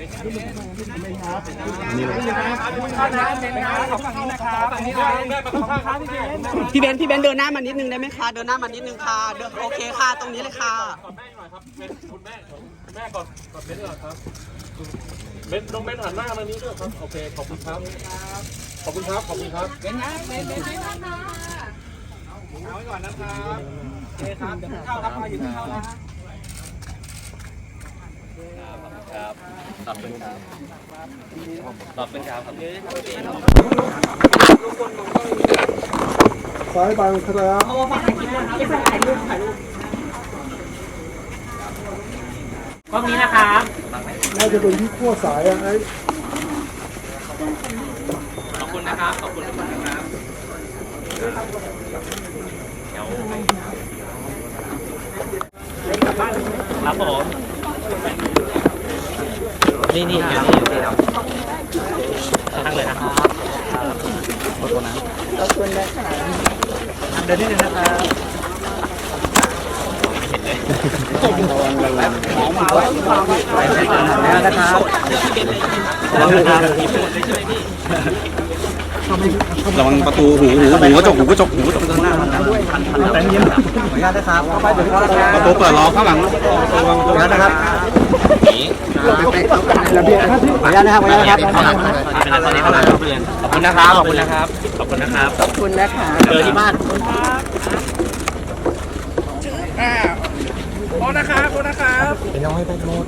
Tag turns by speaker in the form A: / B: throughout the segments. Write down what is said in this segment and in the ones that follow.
A: นี่เลย
B: พี่เบนซ์พี่เบนซ์เดินหน้ามานิดนึงได้ไหมคะ เดินหน้ามานิดนึงค่ะ เดินโอเคค่ะ ตรงนี้เลยค่ะ
C: กอดแม่หน่อยครับเป็นคุณแม่คุณแม่กอดกอดเบนซ์หน่อยครับเบนซ์น้องเบนซ์หันหน้ามานี้ด้วยครับโอเคขอบคุณครับขอบคุณครับขอบคุณครับ
D: เอาไว้ก่อนนะครับโอเคครับเดี๋ยวเข้าครับมาอยู่ที่เข้าแล้วฮะ
A: ครับขอบคุณครับขอบคุณครับ
E: ซ้ายบางครับ
D: กล้องนี้นะครับ
E: น่าจะเป็นที่ขั้วสายอะไอ้
D: ขอบคุณนะครับ ขอบคุณทุกคนนะครับ
A: ครับผม นี่นี่อยู่นี่อยู่นี่ครับทั้งเลยนะครับขอบคุณนะขอบคุณนะคะทำเดินนิดนึงนะครับไม่เห็นเลยแล้วนะครับระวังนะครับระวังประตูหูหูหูกระจกหูกระจกหูกระจกข้างหน้าด้วยแต่เย็นขออนุญาตนะครับประตูเปิดรอข้างหลังระวังขออนุญาตนะครับ
E: ระเบียบครับพี่
A: ขออนุญาตนะครับขออนุญาตนะครับขอบคุณนะครับ ขอบคุณนะครับ ขอบคุณนะครับ ขอบคุณนะคะเจอที่บ้าน
D: โอ้นะครับโอ้นะครับ
A: เป็นน้อยไปโทษ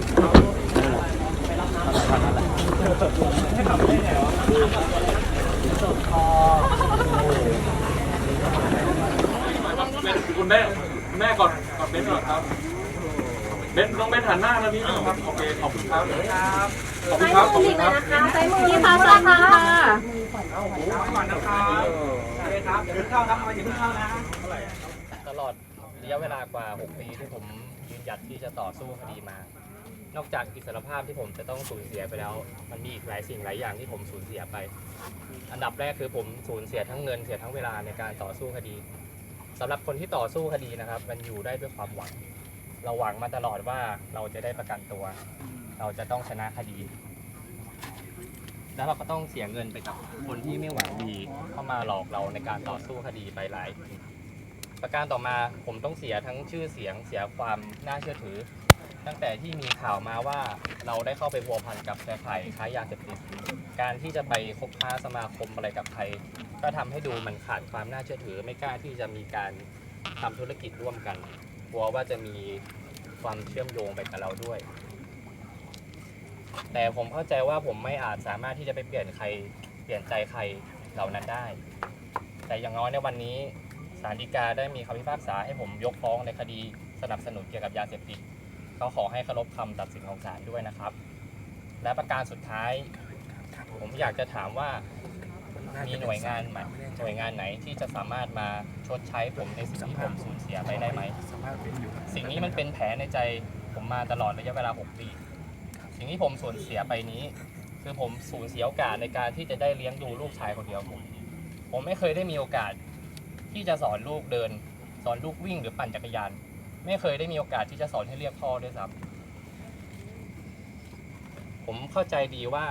C: เป็นคุณแม่คุณแม่กอดกอดเบนซ์หน่อยครับ เบนซ์น้องเบนซ์หันหน้ามานี้ด้วยครับโอเคขอบคุณครับขอบคุณครับขอบคุณครับ
F: ใช้มือค่ะใช่ค่ะ
D: เอาไว้ก่อนนะครับโอเคครับเดี๋ยวเพิ่งเข้าครับมาอย่าเพิ่งเข้านะ
A: ตลอดระยะเวลากว่า 6 ปีที่ผมยืนหยัดที่จะต่อสู้คดีมา นอกจากอิสรภาพที่ผมจะต้องสูญเสียไปแล้ว มันมีอีกหลายสิ่งหลายอย่างที่ผมสูญเสียไป อันดับแรกคือผมสูญเสียทั้งเงินเสียทั้งเวลาในการต่อสู้คดีสำหรับคนที่ต่อสู้คดีนะครับ มันอยู่ได้ด้วยความหวัง เราหวังมาตลอดว่าเราจะได้ประกันตัว เราจะต้องชนะคดี แล้วเราก็ต้องเสียเงินไปกับคนที่ไม่หวังดีเข้ามาหลอกเราในการต่อสู้คดีไปหลาย ประการต่อมาผมต้องเสียทั้งชื่อเสียงเสียความน่าเชื่อถือ ตั้งแต่ที่มีข่าวมาว่าเราได้เข้าไปพัวพันกับเครือข่ายค้ายาเสพติดการที่จะไปคบค้าสมาคมอะไรกับใคร ก็ทำให้ดูมันขาดความน่าเชื่อถือ ไม่กล้าที่จะมีการทำธุรกิจร่วมกัน กลัวว่าจะมีความเชื่อมโยงไปกับเราด้วย แต่ผมเข้าใจว่าผมไม่อาจสามารถที่จะไปเปลี่ยนใคร เปลี่ยนใจใครเหล่านั้นได้ แต่อย่างน้อยในวันนี้ศาลฎีกาได้มีคำพิพากษาให้ผมยกฟ้องในคดีสนับสนุนเกี่ยวกับยาเสพติดก็ขอให้เคารพคำตัดสินของศาลด้วยนะครับ และประการสุดท้าย ผมอยากจะถามว่า มีหน่วยงานไหนหน่วยงานไหนที่จะสามารถมาชดใช้ผมในสิ่งที่ผมสูญเสียไปได้ไหม สิ่งนี้มันเป็นแผลในใจผมมาตลอดระยะเวลา 6 ปี สิ่งที่ผมสูญเสียไปนี้ คือผมสูญเสียโอกาสในการที่จะได้เลี้ยงดูลูกชายคนเดียวผม ผมไม่เคยได้มีโอกาสที่จะสอนลูกเดิน สอนลูกวิ่งหรือปั่นจักรยาน ไม่เคยได้มีโอกาสที่จะสอนให้เรียกพ่อด้วยซ้ำผมเข้าใจดีว่า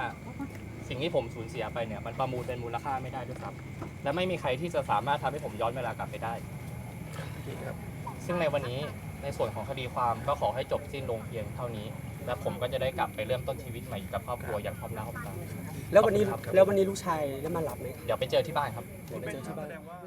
A: สิ่งที่ผมสูญเสียไปเนี่ยมันประมูลเป็นมูลค่าไม่ได้ด้วยซ้ำและไม่มีใครที่จะสามารถทำให้ผมย้อนเวลากลับไปได้ซึ่งในวันนี้ในส่วนของคดีความก็ขอให้จบสิ้นลงเพียงเท่านี้ และผมก็จะได้กลับไปเริ่มต้นชีวิตใหม่อยู่กับครอบครัวอย่างพร้อมหน้าพร้อมตา
B: แล้ววันนี้
A: ขอบคุณครับ
B: แล้ววันนี้ลูกชายได้มารับไหม
A: เดี๋ยวไปเจอที่บ้านครับ
B: เดี๋ยวไปเจอที่บ้าน
D: แสดงว่า